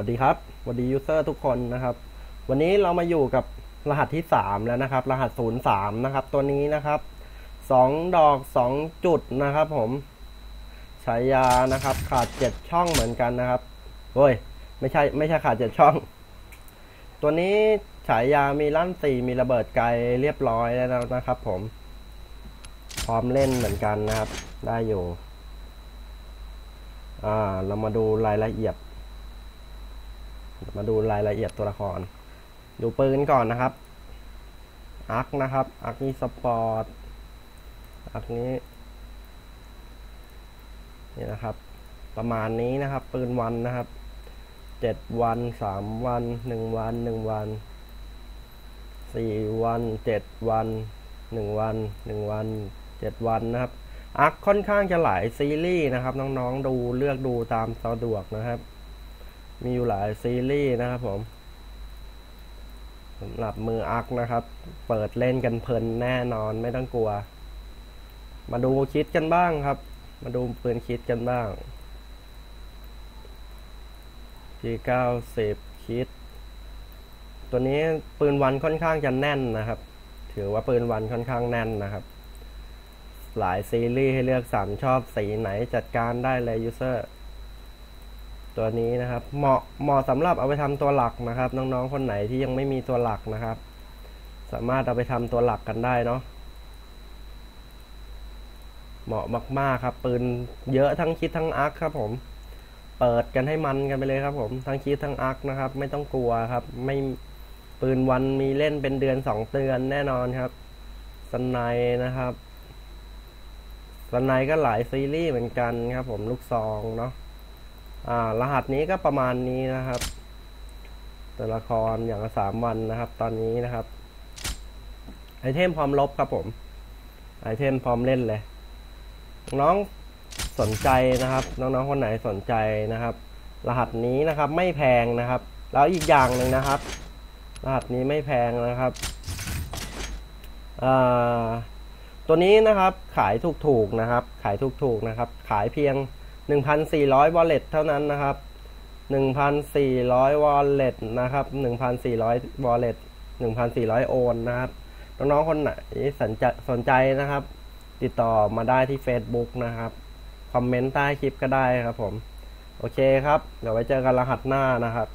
วัสดีครับสวัสดียูเซอร์ทุกคนนะครับ วันนี้เรามาอยู่กับรหัสที่ 3 แล้วนะครับ รหัส 03 นะครับ ตัวนี้นะครับ 2 ดอก 2 จุดนะครับ ผมฉายานะครับ ขาด 7 ช่องเหมือนกันนะครับโอ้ย ไม่ใช่ไม่ใช่ขาด 7 ช่อง ตัวนี้ฉายามีลั่นสี่มีระเบิดไกลเรียบร้อยแล้วนะครับ ผม พร้อมเล่นเหมือนกันนะครับ ได้อยู่ อ่า เรามาดูรายละเอียด มาดูรายละเอียดตัวละคร ดูปืนก่อนนะครับอักนะครับอักนี้สปอร์ตอักนี้นี่นะครับ ประมาณนี้นะครับ ปืนวันนะครับเจ็ดวันสามวันหนึ่งวันหนึ่งวันสี่วันเจ็ดวันหนึ่งวันหนึ่งวันเจ็ดวันนะครับอักค่อนข้างจะหลายซีรีส์นะครับ น้องๆดูเลือกดูตามสะดวกนะครับ มีอยู่หลายซีรีส์นะครับผมสำหรับมืออักนะครับ เปิดเล่นกันเพลินแน่นอนไม่ต้องกลัว มาดูคิดกันบ้างครับ มาดูปืนคิดกันบ้าง G90 คิด ตัวนี้ปืนวันค่อนข้างจะแน่นนะครับ ถือว่าปืนวันค่อนข้างแน่นนะครับ หลายซีรีส์ให้เลือกสรรชอบสีไหนจัดการได้เลยยูเซอร์ ตัวนี้นะครับ เหมาะเหมาะสำหรับเอาไปทำตัวหลักนะครับ น้องๆคนไหนที่ยังไม่มีตัวหลักนะครับ สามารถเอาไปทำตัวหลักกันได้เนาะเหมาะมากๆครับ ปืนเยอะทั้งคิดทั้งอาร์คครับ ผม เปิดกันให้มันกันไปเลยครับ ผมทั้งคิดทั้งอาร์คนะครับ ไม่ต้องกลัวครับ ไม่ปืนวันมีเล่นเป็นเดือนสองเดือนแน่นอนครับสไนนะครับสไนก็หลายซีรีส์เหมือนกันครับ ผมลูกซองเนาะ รหัสนี้ก็ประมาณนี้นะครับ ตัวละครอย่างละสามวันนะครับ ตอนนี้นะครับ ไอเทมพร้อมลบครับผม ไอเทมพร้อมเล่นเลย น้องสนใจนะครับ น้องๆคนไหนสนใจนะครับ รหัสนี้นะครับไม่แพงนะครับ แล้วอีกอย่างหนึ่งนะครับ รหัสนี้ไม่แพงนะครับตัวนี้นะครับขายถูกๆนะครับ ขายถูกๆนะครับ ขายเพียง 1,400 wallet เท่านั้นนะครับ 1,400 wallet นะครับ 1,400 wallet 1,400 โอนนะครับ น้องๆ คนไหนสนใจสนใจนะครับ ติดต่อมาได้ที่ Facebook นะครับ คอมเมนต์ใต้คลิปก็ได้ครับผม โอเคครับ เดี๋ยวไว้เจอกันรหัสหน้านะครับ